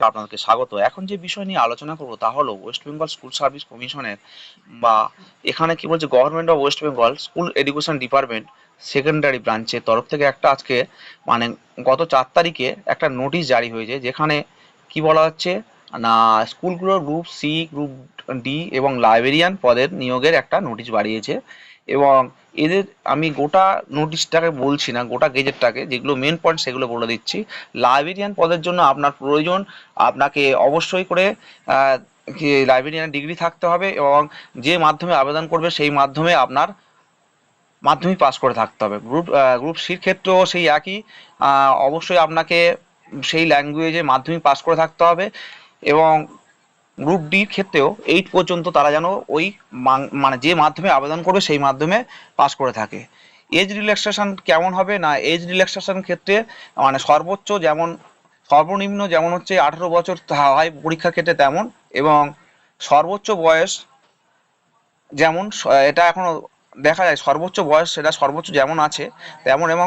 আপনাদেরকে স্বাগত। এখন যে বিষয় নিয়ে আলোচনা করব তা হলো ওয়েস্ট বেঙ্গল স্কুল সার্ভিস কমিশনের বা এখানে কি বলছে government of West Bengal school education department secondary ব্রাঞ্চের তরফ থেকে একটা আজকে মানে গত চার তারিখে একটা নোটিশ জারি হয়েছে যেখানে কি বলা হচ্ছে না স্কুলগুলোর গ্রুপ সি গ্রুপ ডি এবং লাইব্রেরিয়ান পদের নিয়োগের একটা নোটিশ বাড়িয়েছে। এবং এদের, আমি গোটা নোটিশটাকে বলছি না, গোটা গেজেটটাকে, যেগুলো মেন পয়েন্ট সেগুলো বলে দিচ্ছি। লাইব্রেরিয়ান পদের জন্য আপনার প্রয়োজন, আপনাকে অবশ্যই করে লাইব্রেরিয়ান ডিগ্রি থাকতে হবে এবং যে মাধ্যমে আবেদন করবে সেই মাধ্যমে আপনার মাধ্যমিক পাস করে থাকতে হবে। গ্রুপ গ্রুপ সির ক্ষেত্রেও সেই একই। অবশ্যই আপনাকে সেই ল্যাঙ্গুয়েজে মাধ্যমিক পাস করে থাকতে হবে এবং গ্রুপ ডির ক্ষেত্রেও এইট পর্যন্ত তারা যেন ওই মান- যে মাধ্যমে আবেদন করবে সেই মাধ্যমে পাস করে থাকে। এজ রিল্যাক্সেশন কেমন হবে না এজ রিল্যাক্সেশন ক্ষেত্রে মানে সর্বোচ্চ যেমন, সর্বনিম্ন যেমন হচ্ছে আঠেরো বছর হয় পরীক্ষার ক্ষেত্রে তেমন, এবং সর্বোচ্চ বয়স যেমন, এটা এখনও দেখা যায় সর্বোচ্চ বয়স সেটা সর্বোচ্চ যেমন আছে, তেমন এবং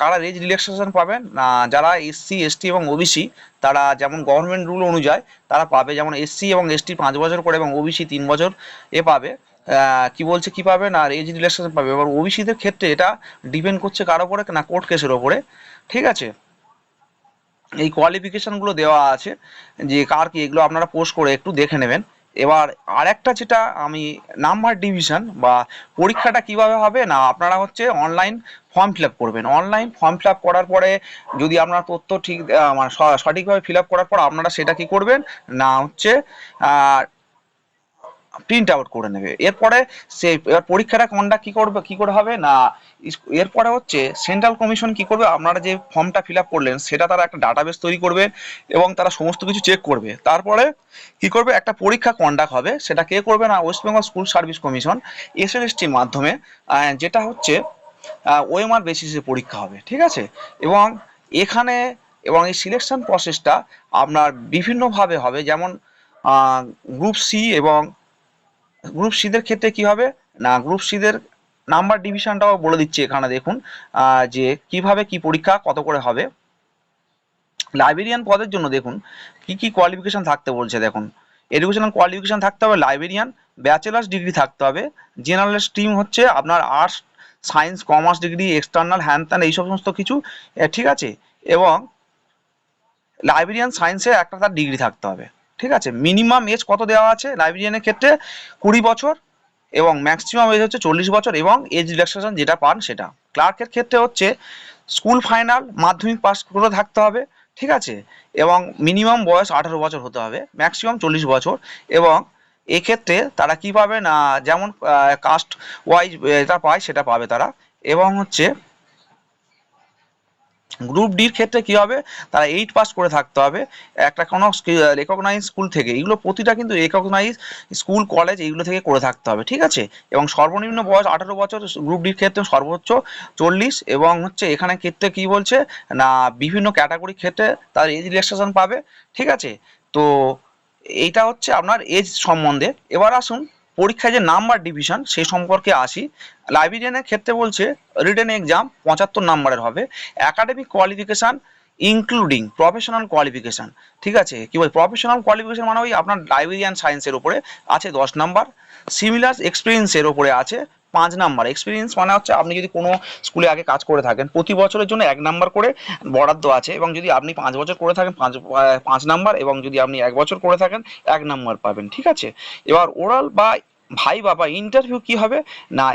কারা এজ রিল্যাক্সেশন পাবেন, না, যারা এসসি, এসটি এবং ওবিসি, তারা যেমন গভর্নমেন্ট রুল অনুযায়ী তারা পাবে, যেমন এসসি এবং এসটি পাঁচ বছর করে এবং ওবিসি তিন বছর এ পাবে কি বলছে, কি পাবে, না এজ রিল্যাক্সেশন পাবে, এবার ওবিসিদের ক্ষেত্রে এটা ডিপেন্ড করছে কার ওপরে না কোর্ট কেসের ওপরে ঠিক আছে? এই কোয়ালিফিকেশনগুলো দেওয়া আছে, যে কার কি, এগুলো আপনারা পোস্ট করে একটু দেখে নেবেন। এবার আর একটা যেটা আমি নাম্বার ডিভিশন বা পরীক্ষাটা কীভাবে হবে না, আপনারা হচ্ছে অনলাইন ফর্ম ফিল আপ করবেন। অনলাইন ফর্ম ফিল আপ করার পরে যদি আপনার তথ্য ঠিক মানে সঠিকভাবে ফিল আপ করার পর আপনারা সেটা কি করবেন? না হচ্ছে প্রিন্ট আউট করে নেবে। এরপরে সে, এবার পরীক্ষাটা কন্ডাক্ট কি করবে, কি করে হবে, না এরপরে হচ্ছে সেন্ট্রাল কমিশন কি করবে, আপনারা যে ফর্মটা ফিল আপ করলেন, সেটা তারা একটা ডাটাবেস তৈরি করবে এবং তারা সমস্ত কিছু চেক করবে। তারপরে কি করবে, একটা পরীক্ষা কন্ডাক্ট হবে, সেটা কে করবে না West Bengal School Service Commission এসএলএসটির মাধ্যমে যেটা হচ্ছে ওএমআর বেসিসে পরীক্ষা হবে, ঠিক আছে? এবং এখানে, এবং এই সিলেকশন প্রসেসটা আপনার বিভিন্নভাবে হবে, যেমন গ্রুপ সি এবং গ্রুপ সিদের ক্ষেত্রে কি হবে? না গ্রুপ সিদের নাম্বার ডিভিশনটাও বলে দিচ্ছি এখানে দেখুন যে কীভাবে কি পরীক্ষা, কত করে হবে। লাইব্রেরিয়ান পদের জন্য দেখুন, কি কি কোয়ালিফিকেশন থাকতে বলছে দেখুন। এডুকেশনাল কোয়ালিফিকেশন থাকতে হবে লাইব্রেরিয়ান ব্যাচেলার্স ডিগ্রি থাকতে হবে। জেনারেল স্ট্রিম হচ্ছে আপনার arts science commerce degree external হ্যান ত্যান এই সমস্ত কিছু ঠিক আছে? এবং লাইব্রেরিয়ান সায়েন্সে একটা তার ডিগ্রি থাকতে হবে। ঠিক আছে? মিনিমাম এজ কত দেওয়া আছে লাইব্রেরিয়ানের ক্ষেত্রে? কুড়ি বছর এবং ম্যাক্সিমাম এজ হচ্ছে চল্লিশ বছর এবং এজ রিল্যাক্সেশন যেটা পান সেটা। ক্লার্কের ক্ষেত্রে হচ্ছে স্কুল ফাইনাল মাধ্যমিক পাস করে থাকতে হবে, ঠিক আছে? এবং মিনিমাম বয়স আঠারো বছর হতে হবে ম্যাক্সিমাম চল্লিশ বছর এবং এক্ষেত্রে তারা কি পাবে না, যেমন কাস্ট ওয়াইজ এটা পায়, সেটা পাবে তারা। এবং হচ্ছে গ্রুপ ডির ক্ষেত্রে কি হবে? তারা এইট পাস করে থাকতে হবে। একটা কোনো রেকগনাইজ স্কুল থেকে। এগুলো প্রতিটা কিন্তু রেকগনাইজ স্কুল কলেজ এইগুলো থেকে করে থাকতে হবে, ঠিক আছে? এবং সর্বনিম্ন বয়স আঠারো বছর গ্রুপ ডির ক্ষেত্রে সর্বোচ্চ চল্লিশ। এবং হচ্ছে এখানে ক্ষেত্রে কি বলছে? না, বিভিন্ন ক্যাটাগরির ক্ষেত্রে তার এজ রিল্যাক্সেশন পাবে, ঠিক আছে? তো, এইটা হচ্ছে আপনার এজ সম্বন্ধে। এবার আসুন পরীক্ষায় যে নাম্বার ডিভিশন সেই সম্পর্কে আসি। লাইব্রেরিয়ানের ক্ষেত্রে বলছে রিটেন এক্সাম পঁচাত্তর নাম্বারের হবে। Academic qualification including professional qualification ঠিক আছে? কি বল প্রফেশনাল কোয়ালিফিকেশান মানে ওই আপনার লাইব্রেরিয়ান সায়েন্সের উপরে আছে দশ নাম্বার। সিমিলার এক্সপিরিয়েন্সের উপরে আছে পাঁচ নাম্বার এক্সপিরিয়েন্স মানে হচ্ছে আপনি যদি কোনো স্কুলে আগে কাজ করে থাকেন, প্রতি বছরের জন্য এক নাম্বার করে বরাদ্দ আছে এবং যদি আপনি পাঁচ বছর করে থাকেন, পাঁচ পাঁচ নাম্বার এবং যদি আপনি এক বছর করে থাকেন, এক নাম্বার পাবেন, ঠিক আছে? এবার ওরাল বা ভাইবা বা ইন্টারভিউ কি হবে? না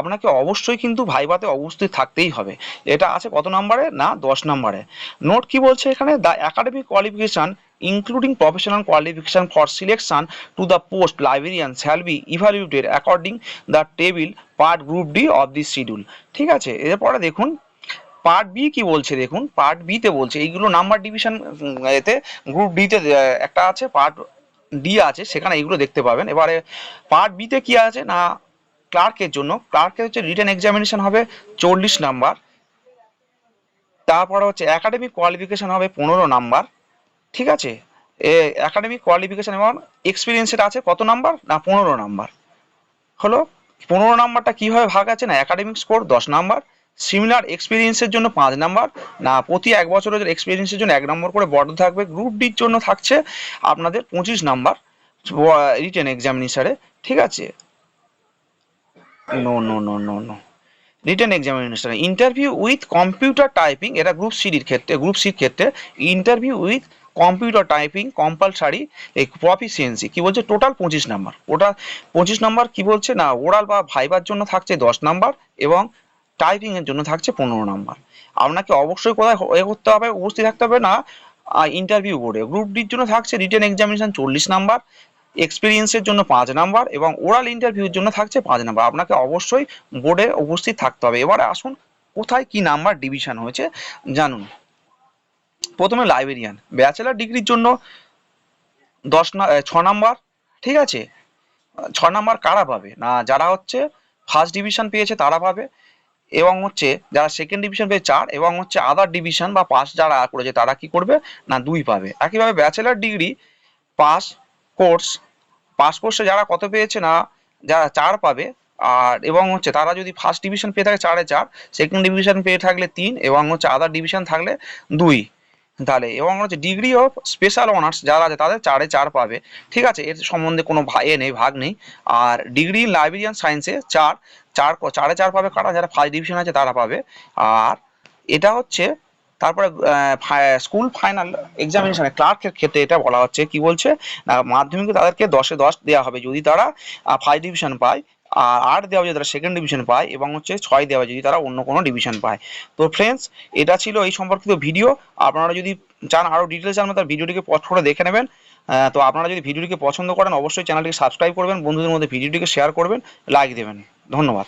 আপনাকে অবশ্যই কিন্তু ভাইবাতে অবশ্যই থাকতেই হবে। এটা আছে কত নাম্বারে? না, দশ নাম্বারে। নোট কি বলছে এখানে? The academic qualification including professional qualification for selection to the post librarian shall be evaluated according the table part group D of the schedule ঠিক আছে? এরপরে দেখুন পার্ট বি কি বলছে? দেখুন পার্ট বিতে বলছে, এইগুলো নাম্বার ডিভিশন এতে গ্রুপ ডিতে একটা আছে পার্ট ডি আছে, সেখানে এইগুলো দেখতে পাবেন। এবারে পার্ট বিতে কি আছে? না ক্লার্কের জন্য। ক্লার্কের হচ্ছে রিটার্ন এক্সামিনেশন হবে, চল্লিশ নাম্বার তারপরে হচ্ছে একাডেমিক কোয়ালিফিকেশন হবে, পনেরো নাম্বার ঠিক আছে? এ একাডেমিক কোয়ালিফিকেশন এবং এক্সপিরিয়েন্সের আছে কত নাম্বার? না, পনেরো নাম্বার। হলো? পনেরো নাম্বারটা কীভাবে ভাগ আছে? না একাডেমিক স্কোর দশ নাম্বার। সিমিলার এক্সপিরিয়েন্সের জন্য পাঁচ নাম্বার। না, প্রতি এক বছরের এক্সপিরিয়েন্সের জন্য এক নম্বর করে বর্ড থাকবে। গ্রুপ ডির জন্য থাকছে আপনাদের পঁচিশ নাম্বার। রিটেন এক্সামিনেশারে ঠিক আছে? No no no no no written examination interview with computer typing এটা গ্রুপ সিডির ক্ষেত্রে গ্রুপ সির ক্ষেত্রে। Interview with computer typing compulsory এই প্রফিসিয়েন্সি কি বলছে? টোটাল পঁচিশ নাম্বার ওটা পঁচিশ নাম্বার কি বলছে? না ওরাল বা ভাইবার জন্য থাকছে দশ নাম্বার এবং টাইপিং এর জন্য থাকছে পনেরো নাম্বার আপনাকে অবশ্যই কোথায় এ করতে হবে, উপস্থিত থাকতে হবে না ইন্টারভিউ বোর্ডে গ্রুপ ডির জন্য থাকছে রিটেন এক্সামিনেশন চল্লিশ নাম্বার এক্সপিরিয়েন্সের জন্য পাঁচ নাম্বার এবং ওরাল ইন্টারভিউর জন্য থাকছে পাঁচ নাম্বার আপনাকে অবশ্যই বোর্ডে উপস্থিত থাকতে হবে। এবারে আসুন, কোথায় কি নাম্বার ডিভিশন হয়েছে, জানুন। প্রথমে লাইব্রেরিয়ান ব্যাচেলার ডিগ্রির জন্য দশ ছ নাম্বার, ঠিক আছে? ছ নাম্বার কারা পাবে? না, যারা হচ্ছে ফার্স্ট ডিভিশন পেয়েছে তারা পাবে। এবং হচ্ছে যারা সেকেন্ড ডিভিশন পেয়ে চার, এবং হচ্ছে আদার ডিভিশন বা পাস যারা করেছে তারা কি করবে? না, দুই পাবে। একইভাবে bachelor degree pass course pass কোর্সে যারা কত পেয়েছে? না, যারা চার পাবে। আর, এবং হচ্ছে তারা যদি ফার্স্ট ডিভিশন পেয়ে থাকে চারে চার সেকেন্ড ডিভিশন পেয়ে থাকলে তিন, এবং হচ্ছে আদার ডিভিশন থাকলে দুই। তাহলে এবং হচ্ছে ডিগ্রি অফ স্পেশাল অনার্স যারা আছে তাদের চারে চার পাবে। ঠিক আছে? এর সম্বন্ধে কোনো এ নেই, ভাগ নেই। আর ডিগ্রি ইন লাইব্রেরিয়ান সায়েন্সে চার চার চারে চার পাবে কারা? যারা ফার্স্ট ডিভিশন আছে তারা পাবে। আর এটা হচ্ছে তারপরে স্কুল ফাইনাল এক্সামিনেশনে ক্লার্কের ক্ষেত্রে এটা বলা হচ্ছে। কি বলছে? মাধ্যমিকে তাদেরকে দশে দশ দেওয়া হবে। যদি তারা ফার্স্ট ডিভিশন পায় আর আট দেওয়া যায় তারা সেকেন্ড ডিভিশন পায় এবং হচ্ছে ছয় দেওয়া যদি তারা অন্য কোনো ডিভিশন পায়। তো ফ্রেন্ডস এটা ছিল এই সম্পর্কিত ভিডিও আপনারা যদি চান আরও ডিটেলস জানবেন, তার ভিডিওটিকে পজ করে দেখে নেবেন। তো আপনারা যদি ভিডিওটিকে পছন্দ করেন, অবশ্যই চ্যানেলটিকে সাবস্ক্রাইব করবেন। বন্ধুদের মধ্যে ভিডিওটিকে শেয়ার করবেন লাইক দেবেন। ধন্যবাদ।